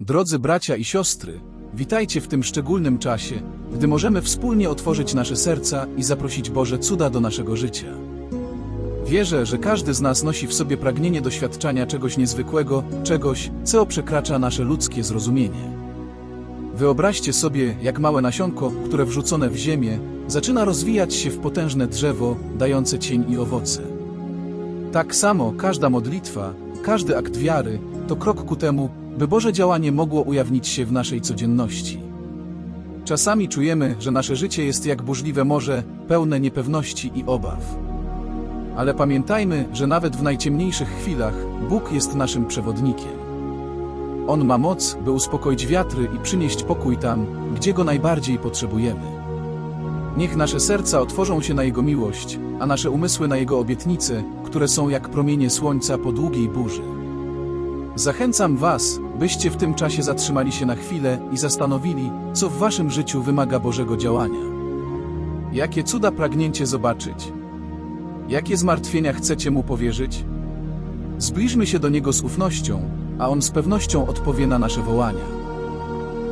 Drodzy bracia i siostry, witajcie w tym szczególnym czasie, gdy możemy wspólnie otworzyć nasze serca i zaprosić Boże cuda do naszego życia. Wierzę, że każdy z nas nosi w sobie pragnienie doświadczania czegoś niezwykłego, czegoś, co przekracza nasze ludzkie zrozumienie. Wyobraźcie sobie, jak małe nasionko, które wrzucone w ziemię, zaczyna rozwijać się w potężne drzewo, dające cień i owoce. Tak samo każda modlitwa, każdy akt wiary to krok ku temu, by Boże działanie mogło ujawnić się w naszej codzienności. Czasami czujemy, że nasze życie jest jak burzliwe morze, pełne niepewności i obaw. Ale pamiętajmy, że nawet w najciemniejszych chwilach Bóg jest naszym przewodnikiem. On ma moc, by uspokoić wiatry i przynieść pokój tam, gdzie go najbardziej potrzebujemy. Niech nasze serca otworzą się na Jego miłość, a nasze umysły na Jego obietnice, które są jak promienie słońca po długiej burzy. Zachęcam Was, byście w tym czasie zatrzymali się na chwilę i zastanowili, co w Waszym życiu wymaga Bożego działania. Jakie cuda pragniecie zobaczyć? Jakie zmartwienia chcecie Mu powierzyć? Zbliżmy się do Niego z ufnością, a On z pewnością odpowie na nasze wołania.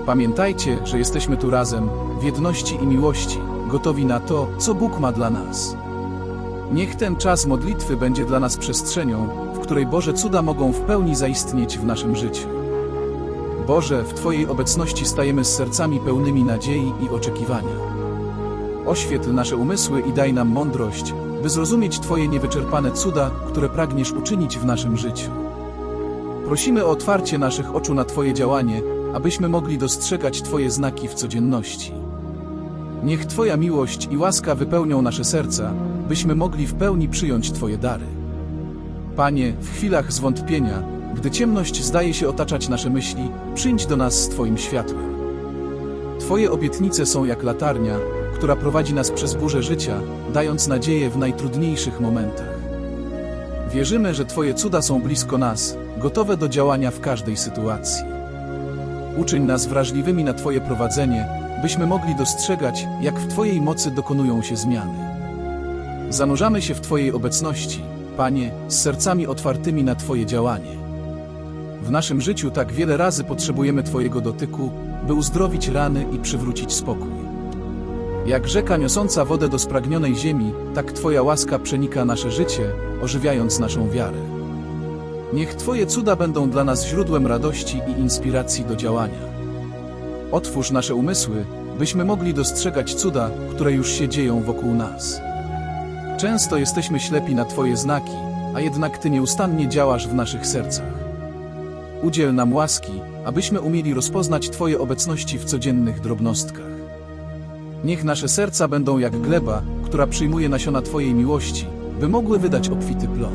Pamiętajcie, że jesteśmy tu razem, w jedności i miłości, gotowi na to, co Bóg ma dla nas. Niech ten czas modlitwy będzie dla nas przestrzenią, której Boże cuda mogą w pełni zaistnieć w naszym życiu. Boże, w Twojej obecności stajemy z sercami pełnymi nadziei i oczekiwania. Oświetl nasze umysły i daj nam mądrość, by zrozumieć Twoje niewyczerpane cuda, które pragniesz uczynić w naszym życiu. Prosimy o otwarcie naszych oczu na Twoje działanie, abyśmy mogli dostrzegać Twoje znaki w codzienności. Niech Twoja miłość i łaska wypełnią nasze serca, byśmy mogli w pełni przyjąć Twoje dary. Panie, w chwilach zwątpienia, gdy ciemność zdaje się otaczać nasze myśli, przyjdź do nas z Twoim światłem. Twoje obietnice są jak latarnia, która prowadzi nas przez burzę życia, dając nadzieję w najtrudniejszych momentach. Wierzymy, że Twoje cuda są blisko nas, gotowe do działania w każdej sytuacji. Uczyń nas wrażliwymi na Twoje prowadzenie, byśmy mogli dostrzegać, jak w Twojej mocy dokonują się zmiany. Zanurzamy się w Twojej obecności, Panie, z sercami otwartymi na Twoje działanie. W naszym życiu tak wiele razy potrzebujemy Twojego dotyku, by uzdrowić rany i przywrócić spokój. Jak rzeka niosąca wodę do spragnionej ziemi, tak Twoja łaska przenika nasze życie, ożywiając naszą wiarę. Niech Twoje cuda będą dla nas źródłem radości i inspiracji do działania. Otwórz nasze umysły, byśmy mogli dostrzegać cuda, które już się dzieją wokół nas. Często jesteśmy ślepi na Twoje znaki, a jednak Ty nieustannie działasz w naszych sercach. Udziel nam łaski, abyśmy umieli rozpoznać Twoje obecności w codziennych drobnostkach. Niech nasze serca będą jak gleba, która przyjmuje nasiona Twojej miłości, by mogły wydać obfity plon.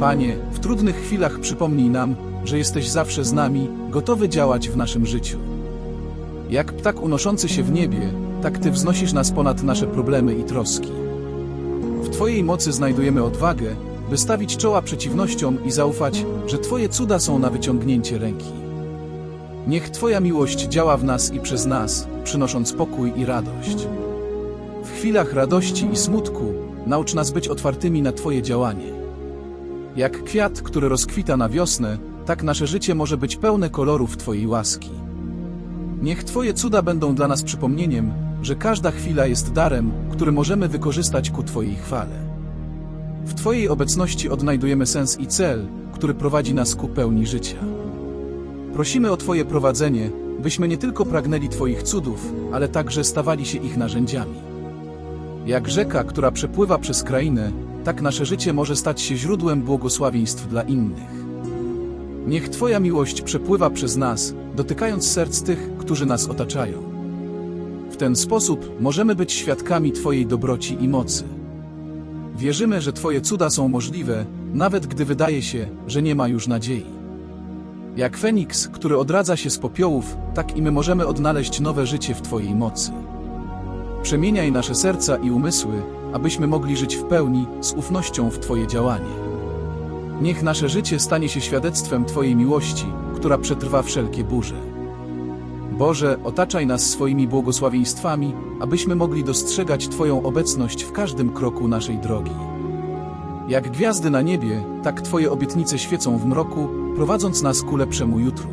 Panie, w trudnych chwilach przypomnij nam, że jesteś zawsze z nami, gotowy działać w naszym życiu. Jak ptak unoszący się w niebie, tak Ty wznosisz nas ponad nasze problemy i troski. Twojej mocy znajdujemy odwagę, by stawić czoła przeciwnościom i zaufać, że Twoje cuda są na wyciągnięcie ręki. Niech Twoja miłość działa w nas i przez nas, przynosząc pokój i radość. W chwilach radości i smutku naucz nas być otwartymi na Twoje działanie. Jak kwiat, który rozkwita na wiosnę, tak nasze życie może być pełne kolorów Twojej łaski. Niech Twoje cuda będą dla nas przypomnieniem, że każda chwila jest darem, który możemy wykorzystać ku Twojej chwale. W Twojej obecności odnajdujemy sens i cel, który prowadzi nas ku pełni życia. Prosimy o Twoje prowadzenie, byśmy nie tylko pragnęli Twoich cudów, ale także stawali się ich narzędziami. Jak rzeka, która przepływa przez krainę, tak nasze życie może stać się źródłem błogosławieństw dla innych. Niech Twoja miłość przepływa przez nas, dotykając serc tych, którzy nas otaczają. W ten sposób możemy być świadkami Twojej dobroci i mocy. Wierzymy, że Twoje cuda są możliwe, nawet gdy wydaje się, że nie ma już nadziei. Jak Feniks, który odradza się z popiołów, tak i my możemy odnaleźć nowe życie w Twojej mocy. Przemieniaj nasze serca i umysły, abyśmy mogli żyć w pełni, z ufnością w Twoje działanie. Niech nasze życie stanie się świadectwem Twojej miłości, która przetrwa wszelkie burze. Boże, otaczaj nas swoimi błogosławieństwami, abyśmy mogli dostrzegać Twoją obecność w każdym kroku naszej drogi. Jak gwiazdy na niebie, tak Twoje obietnice świecą w mroku, prowadząc nas ku lepszemu jutru.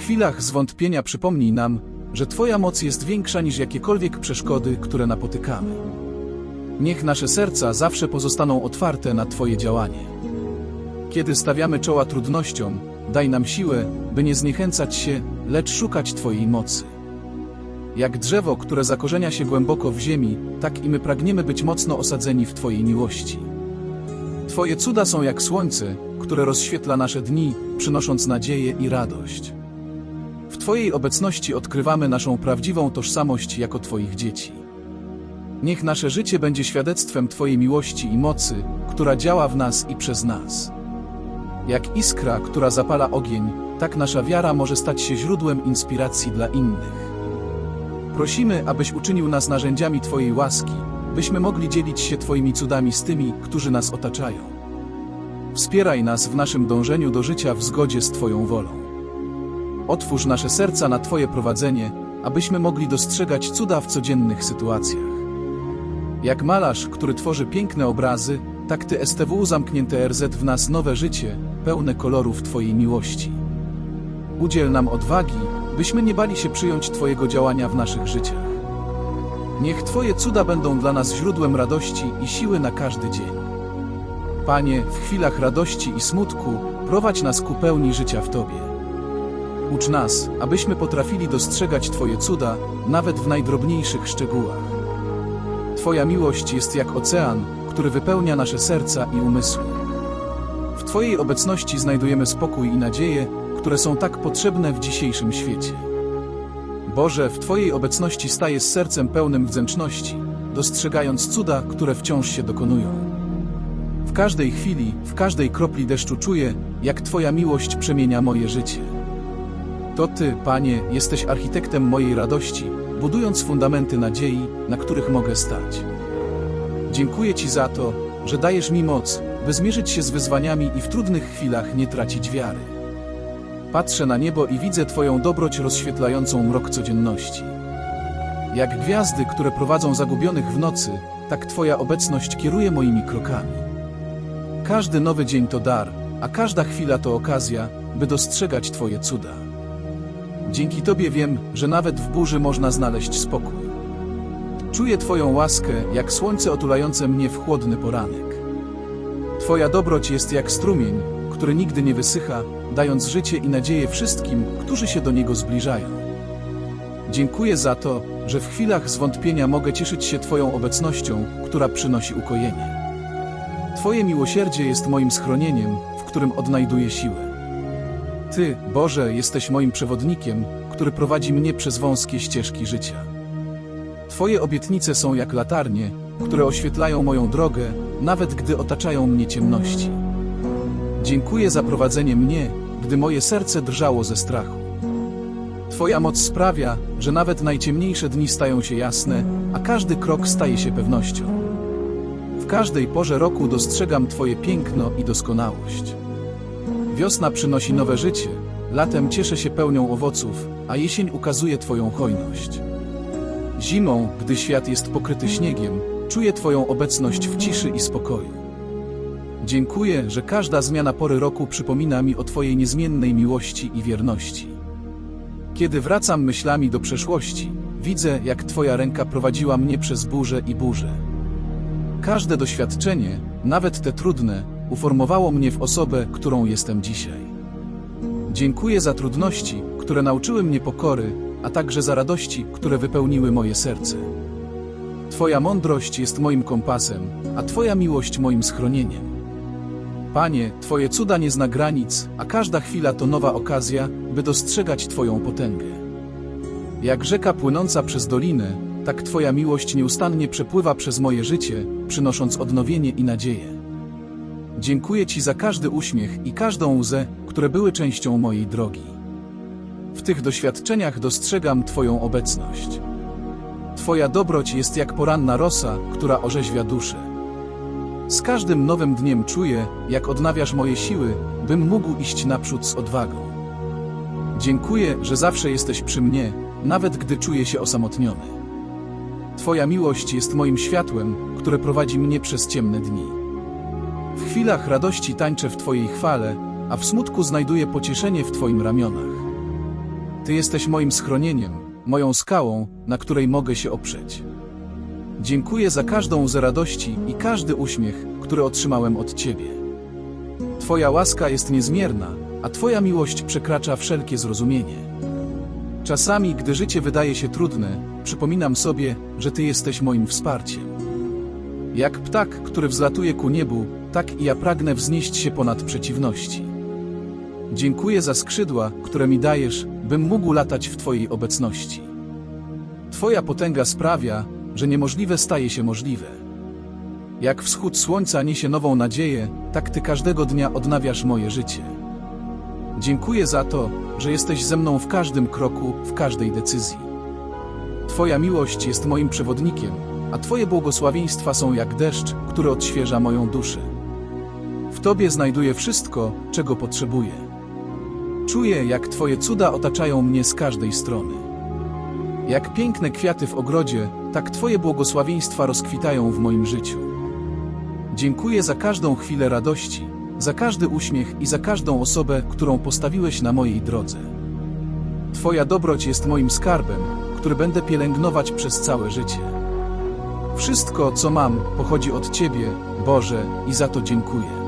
chwilach zwątpienia przypomnij nam, że Twoja moc jest większa niż jakiekolwiek przeszkody, które napotykamy. Niech nasze serca zawsze pozostaną otwarte na Twoje działanie. Kiedy stawiamy czoła trudnościom, daj nam siłę, by nie zniechęcać się, lecz szukać Twojej mocy. Jak drzewo, które zakorzenia się głęboko w ziemi, tak i my pragniemy być mocno osadzeni w Twojej miłości. Twoje cuda są jak słońce, które rozświetla nasze dni, przynosząc nadzieję i radość. W Twojej obecności odkrywamy naszą prawdziwą tożsamość jako Twoich dzieci. Niech nasze życie będzie świadectwem Twojej miłości i mocy, która działa w nas i przez nas. Jak iskra, która zapala ogień, tak nasza wiara może stać się źródłem inspiracji dla innych. Prosimy, abyś uczynił nas narzędziami Twojej łaski, byśmy mogli dzielić się Twoimi cudami z tymi, którzy nas otaczają. Wspieraj nas w naszym dążeniu do życia w zgodzie z Twoją wolą. Otwórz nasze serca na Twoje prowadzenie, abyśmy mogli dostrzegać cuda w codziennych sytuacjach. Jak malarz, który tworzy piękne obrazy, tak Ty STW zamknięte RZ w nas nowe życie, pełne kolorów Twojej miłości. Udziel nam odwagi, byśmy nie bali się przyjąć Twojego działania w naszych życiach. Niech Twoje cuda będą dla nas źródłem radości i siły na każdy dzień. Panie, w chwilach radości i smutku prowadź nas ku pełni życia w Tobie. Ucz nas, abyśmy potrafili dostrzegać Twoje cuda, nawet w najdrobniejszych szczegółach. Twoja miłość jest jak ocean, który wypełnia nasze serca i umysły. W Twojej obecności znajdujemy spokój i nadzieję, które są tak potrzebne w dzisiejszym świecie. Boże, w Twojej obecności staję z sercem pełnym wdzięczności, dostrzegając cuda, które wciąż się dokonują. W każdej chwili, w każdej kropli deszczu czuję, jak Twoja miłość przemienia moje życie. To Ty, Panie, jesteś architektem mojej radości, budując fundamenty nadziei, na których mogę stać. Dziękuję Ci za to, że dajesz mi moc, by zmierzyć się z wyzwaniami i w trudnych chwilach nie tracić wiary. Patrzę na niebo i widzę Twoją dobroć rozświetlającą mrok codzienności. Jak gwiazdy, które prowadzą zagubionych w nocy, tak Twoja obecność kieruje moimi krokami. Każdy nowy dzień to dar, a każda chwila to okazja, by dostrzegać Twoje cuda. Dzięki Tobie wiem, że nawet w burzy można znaleźć spokój. Czuję Twoją łaskę, jak słońce otulające mnie w chłodny poranek. Twoja dobroć jest jak strumień, który nigdy nie wysycha, dając życie i nadzieję wszystkim, którzy się do niego zbliżają. Dziękuję za to, że w chwilach zwątpienia mogę cieszyć się Twoją obecnością, która przynosi ukojenie. Twoje miłosierdzie jest moim schronieniem, w którym odnajduję siłę. Ty, Boże, jesteś moim przewodnikiem, który prowadzi mnie przez wąskie ścieżki życia. Twoje obietnice są jak latarnie, które oświetlają moją drogę, nawet gdy otaczają mnie ciemności. Dziękuję za prowadzenie mnie, gdy moje serce drżało ze strachu. Twoja moc sprawia, że nawet najciemniejsze dni stają się jasne, a każdy krok staje się pewnością. W każdej porze roku dostrzegam Twoje piękno i doskonałość. Wiosna przynosi nowe życie, latem cieszę się pełnią owoców, a jesień ukazuje Twoją hojność. Zimą, gdy świat jest pokryty śniegiem, czuję Twoją obecność w ciszy i spokoju. Dziękuję, że każda zmiana pory roku przypomina mi o Twojej niezmiennej miłości i wierności. Kiedy wracam myślami do przeszłości, widzę, jak Twoja ręka prowadziła mnie przez burze i burze. Każde doświadczenie, nawet te trudne, uformowało mnie w osobę, którą jestem dzisiaj. Dziękuję za trudności, które nauczyły mnie pokory, a także za radości, które wypełniły moje serce. Twoja mądrość jest moim kompasem, a Twoja miłość moim schronieniem. Panie, Twoje cuda nie zna granic, a każda chwila to nowa okazja, by dostrzegać Twoją potęgę. Jak rzeka płynąca przez dolinę, tak Twoja miłość nieustannie przepływa przez moje życie, przynosząc odnowienie i nadzieję. Dziękuję Ci za każdy uśmiech i każdą łzę, które były częścią mojej drogi. W tych doświadczeniach dostrzegam Twoją obecność. Twoja dobroć jest jak poranna rosa, która orzeźwia duszę. Z każdym nowym dniem czuję, jak odnawiasz moje siły, bym mógł iść naprzód z odwagą. Dziękuję, że zawsze jesteś przy mnie, nawet gdy czuję się osamotniony. Twoja miłość jest moim światłem, które prowadzi mnie przez ciemne dni. W chwilach radości tańczę w Twojej chwale, a w smutku znajduję pocieszenie w Twoim ramionach. Ty jesteś moim schronieniem, moją skałą, na której mogę się oprzeć. Dziękuję za każdą łzę radości i każdy uśmiech, który otrzymałem od Ciebie. Twoja łaska jest niezmierna, a Twoja miłość przekracza wszelkie zrozumienie. Czasami, gdy życie wydaje się trudne, przypominam sobie, że Ty jesteś moim wsparciem. Jak ptak, który wzlatuje ku niebu, tak i ja pragnę wznieść się ponad przeciwności. Dziękuję za skrzydła, które mi dajesz, bym mógł latać w Twojej obecności. Twoja potęga sprawia, że niemożliwe staje się możliwe. Jak wschód słońca niesie nową nadzieję, tak Ty każdego dnia odnawiasz moje życie. Dziękuję za to, że jesteś ze mną w każdym kroku, w każdej decyzji. Twoja miłość jest moim przewodnikiem, a Twoje błogosławieństwa są jak deszcz, który odświeża moją duszę. W Tobie znajduję wszystko, czego potrzebuję. Czuję, jak Twoje cuda otaczają mnie z każdej strony. Jak piękne kwiaty w ogrodzie, tak Twoje błogosławieństwa rozkwitają w moim życiu. Dziękuję za każdą chwilę radości, za każdy uśmiech i za każdą osobę, którą postawiłeś na mojej drodze. Twoja dobroć jest moim skarbem, który będę pielęgnować przez całe życie. Wszystko, co mam, pochodzi od Ciebie, Boże, i za to dziękuję.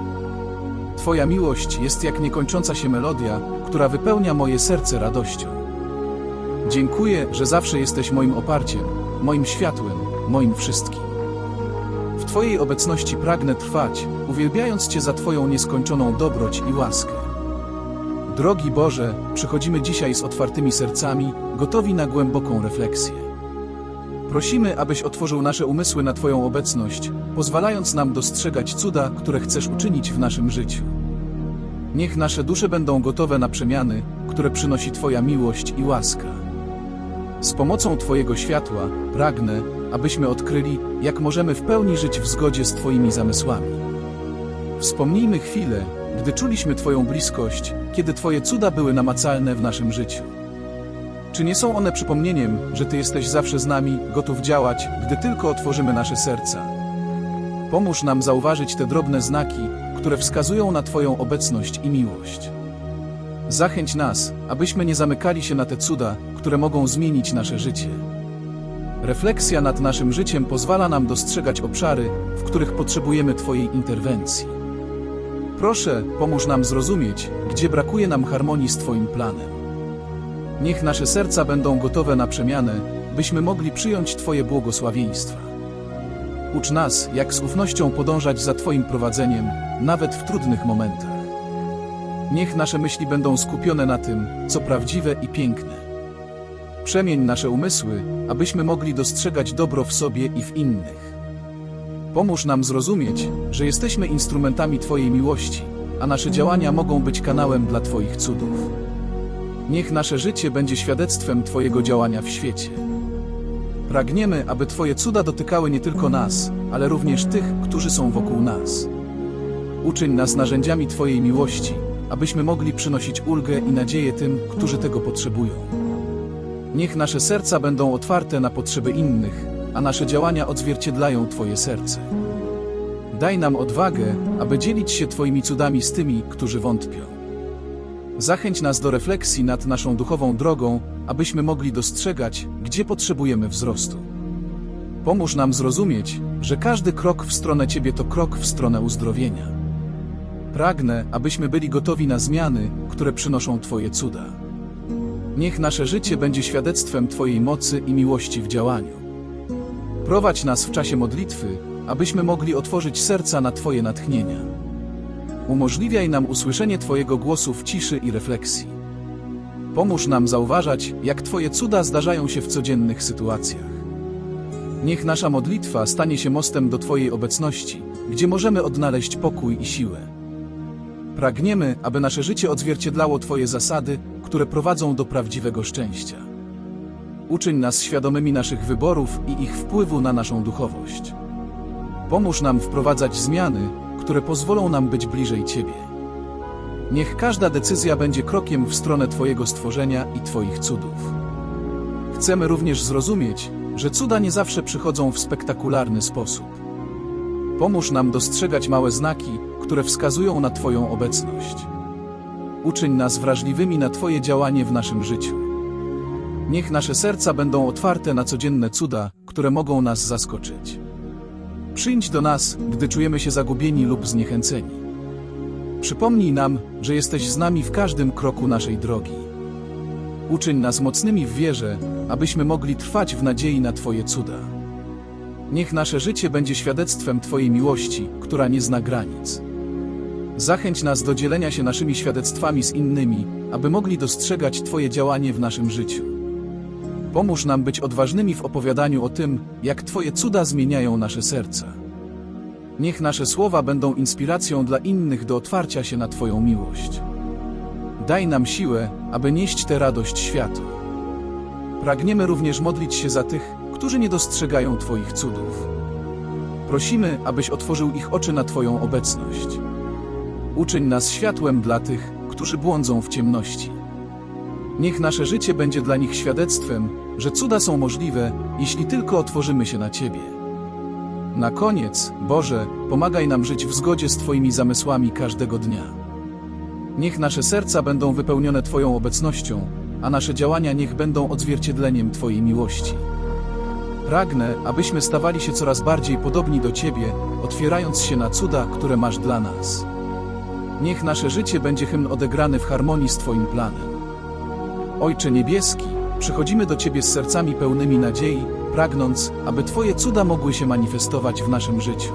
Twoja miłość jest jak niekończąca się melodia, która wypełnia moje serce radością. Dziękuję, że zawsze jesteś moim oparciem, moim światłem, moim wszystkim. W Twojej obecności pragnę trwać, uwielbiając Cię za Twoją nieskończoną dobroć i łaskę. Drogi Boże, przychodzimy dzisiaj z otwartymi sercami, gotowi na głęboką refleksję. Prosimy, abyś otworzył nasze umysły na Twoją obecność, pozwalając nam dostrzegać cuda, które chcesz uczynić w naszym życiu. Niech nasze dusze będą gotowe na przemiany, które przynosi Twoja miłość i łaska. Z pomocą Twojego światła pragnę, abyśmy odkryli, jak możemy w pełni żyć w zgodzie z Twoimi zamysłami. Wspomnijmy chwilę, gdy czuliśmy Twoją bliskość, kiedy Twoje cuda były namacalne w naszym życiu. Czy nie są one przypomnieniem, że Ty jesteś zawsze z nami, gotów działać, gdy tylko otworzymy nasze serca? Pomóż nam zauważyć te drobne znaki, które wskazują na Twoją obecność i miłość. Zachęć nas, abyśmy nie zamykali się na te cuda, które mogą zmienić nasze życie. Refleksja nad naszym życiem pozwala nam dostrzegać obszary, w których potrzebujemy Twojej interwencji. Proszę, pomóż nam zrozumieć, gdzie brakuje nam harmonii z Twoim planem. Niech nasze serca będą gotowe na przemianę, byśmy mogli przyjąć Twoje błogosławieństwa. Ucz nas, jak z ufnością podążać za Twoim prowadzeniem, nawet w trudnych momentach. Niech nasze myśli będą skupione na tym, co prawdziwe i piękne. Przemień nasze umysły, abyśmy mogli dostrzegać dobro w sobie i w innych. Pomóż nam zrozumieć, że jesteśmy instrumentami Twojej miłości, a nasze działania mogą być kanałem dla Twoich cudów. Niech nasze życie będzie świadectwem Twojego działania w świecie. Pragniemy, aby Twoje cuda dotykały nie tylko nas, ale również tych, którzy są wokół nas. Uczyń nas narzędziami Twojej miłości, abyśmy mogli przynosić ulgę i nadzieję tym, którzy tego potrzebują. Niech nasze serca będą otwarte na potrzeby innych, a nasze działania odzwierciedlają Twoje serce. Daj nam odwagę, aby dzielić się Twoimi cudami z tymi, którzy wątpią. Zachęć nas do refleksji nad naszą duchową drogą, abyśmy mogli dostrzegać, gdzie potrzebujemy wzrostu. Pomóż nam zrozumieć, że każdy krok w stronę Ciebie to krok w stronę uzdrowienia. Pragnę, abyśmy byli gotowi na zmiany, które przynoszą Twoje cuda. Niech nasze życie będzie świadectwem Twojej mocy i miłości w działaniu. Prowadź nas w czasie modlitwy, abyśmy mogli otworzyć serca na Twoje natchnienia. Umożliwiaj nam usłyszenie Twojego głosu w ciszy i refleksji. Pomóż nam zauważać, jak Twoje cuda zdarzają się w codziennych sytuacjach. Niech nasza modlitwa stanie się mostem do Twojej obecności, gdzie możemy odnaleźć pokój i siłę. Pragniemy, aby nasze życie odzwierciedlało Twoje zasady, które prowadzą do prawdziwego szczęścia. Uczyń nas świadomymi naszych wyborów i ich wpływu na naszą duchowość. Pomóż nam wprowadzać zmiany, które pozwolą nam być bliżej Ciebie. Niech każda decyzja będzie krokiem w stronę Twojego stworzenia i Twoich cudów. Chcemy również zrozumieć, że cuda nie zawsze przychodzą w spektakularny sposób. Pomóż nam dostrzegać małe znaki, które wskazują na Twoją obecność. Uczyń nas wrażliwymi na Twoje działanie w naszym życiu. Niech nasze serca będą otwarte na codzienne cuda, które mogą nas zaskoczyć. Przyjdź do nas, gdy czujemy się zagubieni lub zniechęceni. Przypomnij nam, że jesteś z nami w każdym kroku naszej drogi. Uczyń nas mocnymi w wierze, abyśmy mogli trwać w nadziei na Twoje cuda. Niech nasze życie będzie świadectwem Twojej miłości, która nie zna granic. Zachęć nas do dzielenia się naszymi świadectwami z innymi, aby mogli dostrzegać Twoje działanie w naszym życiu. Pomóż nam być odważnymi w opowiadaniu o tym, jak Twoje cuda zmieniają nasze serca. Niech nasze słowa będą inspiracją dla innych do otwarcia się na Twoją miłość. Daj nam siłę, aby nieść tę radość światu. Pragniemy również modlić się za tych, którzy nie dostrzegają Twoich cudów. Prosimy, abyś otworzył ich oczy na Twoją obecność. Uczyń nas światłem dla tych, którzy błądzą w ciemności. Niech nasze życie będzie dla nich świadectwem, że cuda są możliwe, jeśli tylko otworzymy się na Ciebie. Na koniec, Boże, pomagaj nam żyć w zgodzie z Twoimi zamysłami każdego dnia. Niech nasze serca będą wypełnione Twoją obecnością, a nasze działania niech będą odzwierciedleniem Twojej miłości. Pragnę, abyśmy stawali się coraz bardziej podobni do Ciebie, otwierając się na cuda, które masz dla nas. Niech nasze życie będzie hymn odegrany w harmonii z Twoim planem. Ojcze Niebieski, przychodzimy do Ciebie z sercami pełnymi nadziei, pragnąc, aby Twoje cuda mogły się manifestować w naszym życiu.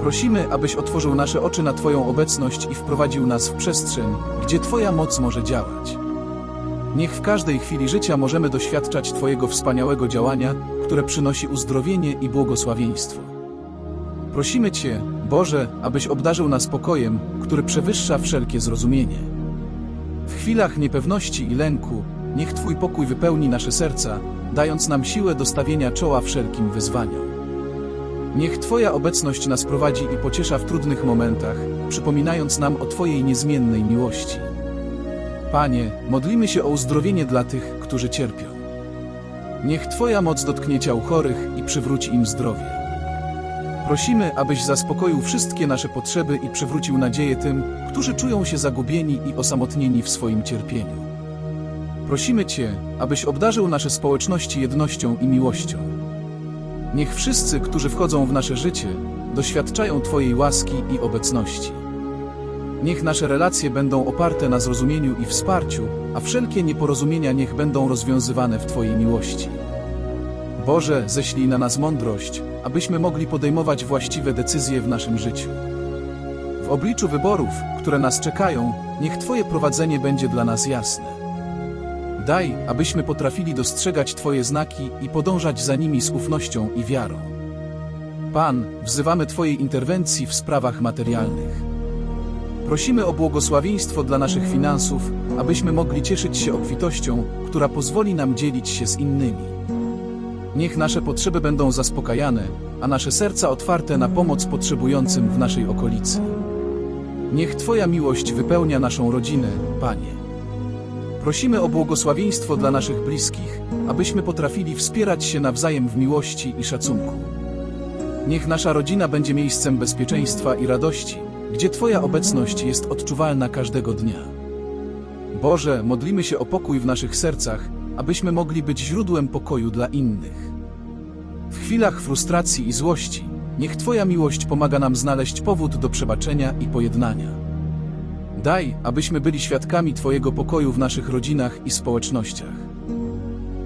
Prosimy, abyś otworzył nasze oczy na Twoją obecność i wprowadził nas w przestrzeń, gdzie Twoja moc może działać. Niech w każdej chwili życia możemy doświadczać Twojego wspaniałego działania, które przynosi uzdrowienie i błogosławieństwo. Prosimy Cię, Boże, abyś obdarzył nas pokojem, który przewyższa wszelkie zrozumienie. W chwilach niepewności i lęku, niech Twój pokój wypełni nasze serca, dając nam siłę do stawienia czoła wszelkim wyzwaniom. Niech Twoja obecność nas prowadzi i pociesza w trudnych momentach, przypominając nam o Twojej niezmiennej miłości. Panie, modlimy się o uzdrowienie dla tych, którzy cierpią. Niech Twoja moc dotknie ciał chorych i przywróci im zdrowie. Prosimy, abyś zaspokoił wszystkie nasze potrzeby i przywrócił nadzieję tym, którzy czują się zagubieni i osamotnieni w swoim cierpieniu. Prosimy Cię, abyś obdarzył nasze społeczności jednością i miłością. Niech wszyscy, którzy wchodzą w nasze życie, doświadczają Twojej łaski i obecności. Niech nasze relacje będą oparte na zrozumieniu i wsparciu, a wszelkie nieporozumienia niech będą rozwiązywane w Twojej miłości. Boże, ześlij na nas mądrość, abyśmy mogli podejmować właściwe decyzje w naszym życiu. W obliczu wyborów, które nas czekają, niech Twoje prowadzenie będzie dla nas jasne. Daj, abyśmy potrafili dostrzegać Twoje znaki i podążać za nimi z ufnością i wiarą. Pan, wzywamy Twojej interwencji w sprawach materialnych. Prosimy o błogosławieństwo dla naszych finansów, abyśmy mogli cieszyć się obfitością, która pozwoli nam dzielić się z innymi. Niech nasze potrzeby będą zaspokajane, a nasze serca otwarte na pomoc potrzebującym w naszej okolicy. Niech Twoja miłość wypełnia naszą rodzinę, Panie. Prosimy o błogosławieństwo dla naszych bliskich, abyśmy potrafili wspierać się nawzajem w miłości i szacunku. Niech nasza rodzina będzie miejscem bezpieczeństwa i radości, gdzie Twoja obecność jest odczuwalna każdego dnia. Boże, modlimy się o pokój w naszych sercach, abyśmy mogli być źródłem pokoju dla innych. W chwilach frustracji i złości, niech Twoja miłość pomaga nam znaleźć powód do przebaczenia i pojednania. Daj, abyśmy byli świadkami Twojego pokoju w naszych rodzinach i społecznościach.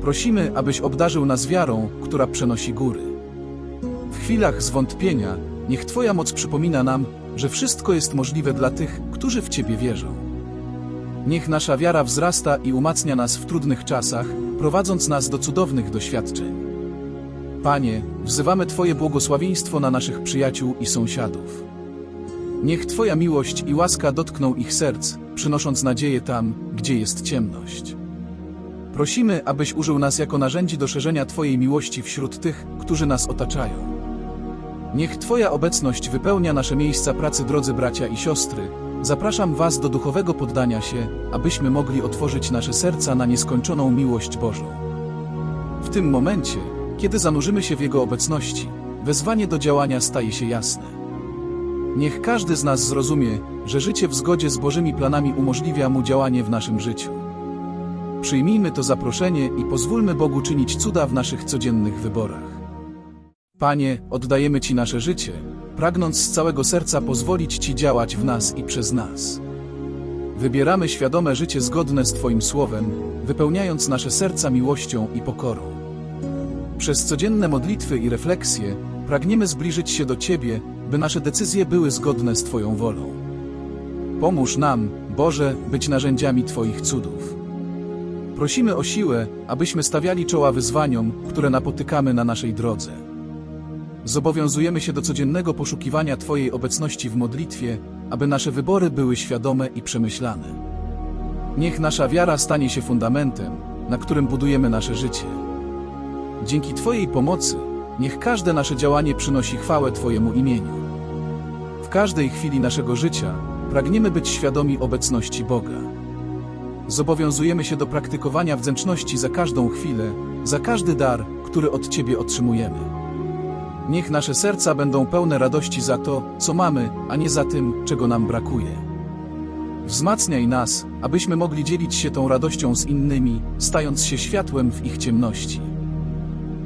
Prosimy, abyś obdarzył nas wiarą, która przenosi góry. W chwilach zwątpienia, niech Twoja moc przypomina nam, że wszystko jest możliwe dla tych, którzy w Ciebie wierzą. Niech nasza wiara wzrasta i umacnia nas w trudnych czasach, prowadząc nas do cudownych doświadczeń. Panie, wzywamy Twoje błogosławieństwo na naszych przyjaciół i sąsiadów. Niech Twoja miłość i łaska dotkną ich serc, przynosząc nadzieję tam, gdzie jest ciemność. Prosimy, abyś użył nas jako narzędzi do szerzenia Twojej miłości wśród tych, którzy nas otaczają. Niech Twoja obecność wypełnia nasze miejsca pracy, drodzy bracia i siostry, Zapraszam Was do duchowego poddania się, abyśmy mogli otworzyć nasze serca na nieskończoną miłość Bożą. W tym momencie, kiedy zanurzymy się w Jego obecności, wezwanie do działania staje się jasne. Niech każdy z nas zrozumie, że życie w zgodzie z Bożymi planami umożliwia mu działanie w naszym życiu. Przyjmijmy to zaproszenie i pozwólmy Bogu czynić cuda w naszych codziennych wyborach. Panie, oddajemy Ci nasze życie, pragnąc z całego serca pozwolić Ci działać w nas i przez nas. Wybieramy świadome życie zgodne z Twoim słowem, wypełniając nasze serca miłością i pokorą. Przez codzienne modlitwy i refleksje pragniemy zbliżyć się do Ciebie, by nasze decyzje były zgodne z Twoją wolą. Pomóż nam, Boże, być narzędziami Twoich cudów. Prosimy o siłę, abyśmy stawiali czoła wyzwaniom, które napotykamy na naszej drodze. Zobowiązujemy się do codziennego poszukiwania Twojej obecności w modlitwie, aby nasze wybory były świadome i przemyślane. Niech nasza wiara stanie się fundamentem, na którym budujemy nasze życie. Dzięki Twojej pomocy, niech każde nasze działanie przynosi chwałę Twojemu imieniu. W każdej chwili naszego życia pragniemy być świadomi obecności Boga. Zobowiązujemy się do praktykowania wdzięczności za każdą chwilę, za każdy dar, który od Ciebie otrzymujemy. Niech nasze serca będą pełne radości za to, co mamy, a nie za tym, czego nam brakuje. Wzmacniaj nas, abyśmy mogli dzielić się tą radością z innymi, stając się światłem w ich ciemności.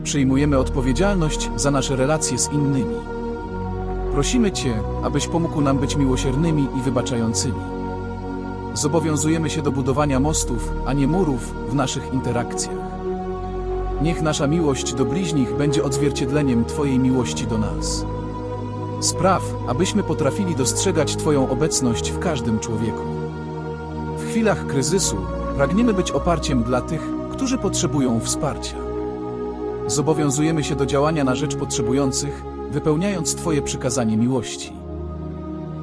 Przyjmujemy odpowiedzialność za nasze relacje z innymi. Prosimy Cię, abyś pomógł nam być miłosiernymi i wybaczającymi. Zobowiązujemy się do budowania mostów, a nie murów w naszych interakcjach. Niech nasza miłość do bliźnich będzie odzwierciedleniem Twojej miłości do nas. Spraw, abyśmy potrafili dostrzegać Twoją obecność w każdym człowieku. W chwilach kryzysu pragniemy być oparciem dla tych, którzy potrzebują wsparcia. Zobowiązujemy się do działania na rzecz potrzebujących, wypełniając Twoje przykazanie miłości.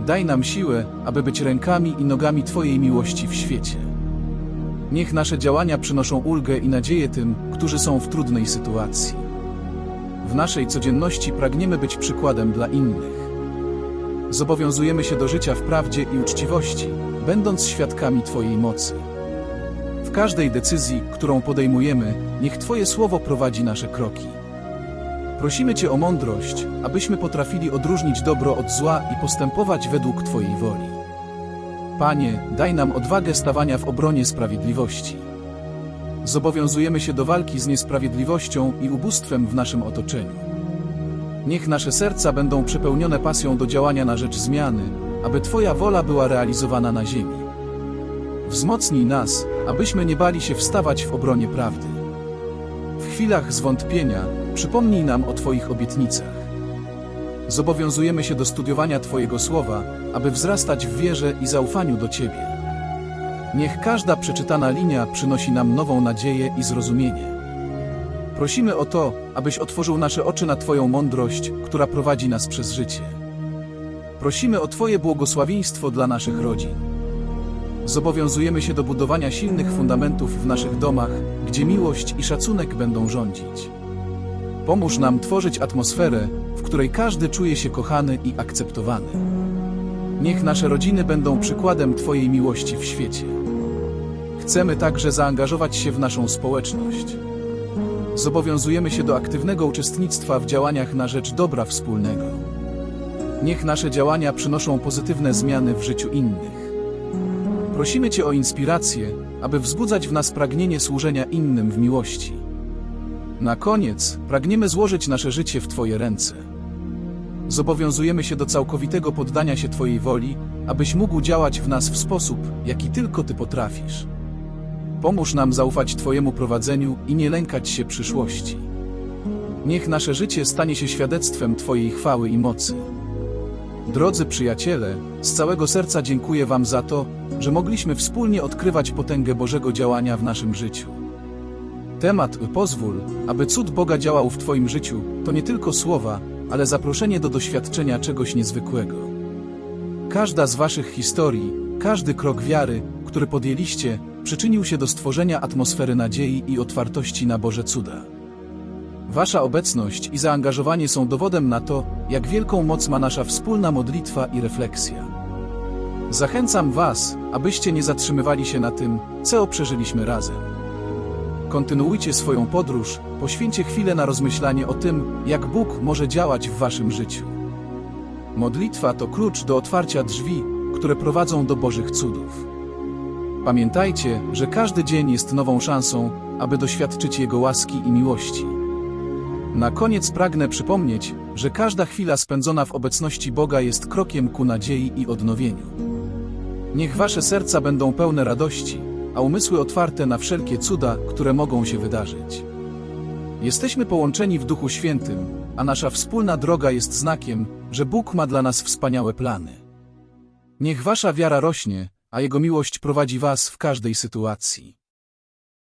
Daj nam siłę, aby być rękami i nogami Twojej miłości w świecie. Niech nasze działania przynoszą ulgę i nadzieję tym, którzy są w trudnej sytuacji. W naszej codzienności pragniemy być przykładem dla innych. Zobowiązujemy się do życia w prawdzie i uczciwości, będąc świadkami Twojej mocy. W każdej decyzji, którą podejmujemy, niech Twoje słowo prowadzi nasze kroki. Prosimy Cię o mądrość, abyśmy potrafili odróżnić dobro od zła i postępować według Twojej woli. Panie, daj nam odwagę stawania w obronie sprawiedliwości. Zobowiązujemy się do walki z niesprawiedliwością i ubóstwem w naszym otoczeniu. Niech nasze serca będą przepełnione pasją do działania na rzecz zmiany, aby Twoja wola była realizowana na ziemi. Wzmocnij nas, abyśmy nie bali się wstawać w obronie prawdy. W chwilach zwątpienia przypomnij nam o Twoich obietnicach. Zobowiązujemy się do studiowania Twojego słowa, aby wzrastać w wierze i zaufaniu do Ciebie. Niech każda przeczytana linia przynosi nam nową nadzieję i zrozumienie. Prosimy o to, abyś otworzył nasze oczy na Twoją mądrość, która prowadzi nas przez życie. Prosimy o Twoje błogosławieństwo dla naszych rodzin. Zobowiązujemy się do budowania silnych fundamentów w naszych domach, gdzie miłość i szacunek będą rządzić. Pomóż nam tworzyć atmosferę, w której każdy czuje się kochany i akceptowany. Niech nasze rodziny będą przykładem Twojej miłości w świecie. Chcemy także zaangażować się w naszą społeczność. Zobowiązujemy się do aktywnego uczestnictwa w działaniach na rzecz dobra wspólnego. Niech nasze działania przynoszą pozytywne zmiany w życiu innych. Prosimy Cię o inspirację, aby wzbudzać w nas pragnienie służenia innym w miłości. Na koniec pragniemy złożyć nasze życie w Twoje ręce. Zobowiązujemy się do całkowitego poddania się Twojej woli, abyś mógł działać w nas w sposób, jaki tylko Ty potrafisz. Pomóż nam zaufać Twojemu prowadzeniu i nie lękać się przyszłości. Niech nasze życie stanie się świadectwem Twojej chwały i mocy. Drodzy przyjaciele, z całego serca dziękuję Wam za to, że mogliśmy wspólnie odkrywać potęgę Bożego działania w naszym życiu. Temat Pozwól, aby cud Boga działał w Twoim życiu, to nie tylko słowa, ale zaproszenie do doświadczenia czegoś niezwykłego. Każda z Waszych historii, każdy krok wiary, który podjęliście, przyczynił się do stworzenia atmosfery nadziei i otwartości na Boże cuda. Wasza obecność i zaangażowanie są dowodem na to, jak wielką moc ma nasza wspólna modlitwa i refleksja. Zachęcam Was, abyście nie zatrzymywali się na tym, co przeżyliśmy razem. Kontynuujcie swoją podróż, poświęćcie chwilę na rozmyślanie o tym, jak Bóg może działać w Waszym życiu. Modlitwa to klucz do otwarcia drzwi, które prowadzą do Bożych cudów. Pamiętajcie, że każdy dzień jest nową szansą, aby doświadczyć Jego łaski i miłości. Na koniec pragnę przypomnieć, że każda chwila spędzona w obecności Boga jest krokiem ku nadziei i odnowieniu. Niech wasze serca będą pełne radości, a umysły otwarte na wszelkie cuda, które mogą się wydarzyć. Jesteśmy połączeni w Duchu Świętym, a nasza wspólna droga jest znakiem, że Bóg ma dla nas wspaniałe plany. Niech wasza wiara rośnie, a Jego miłość prowadzi was w każdej sytuacji.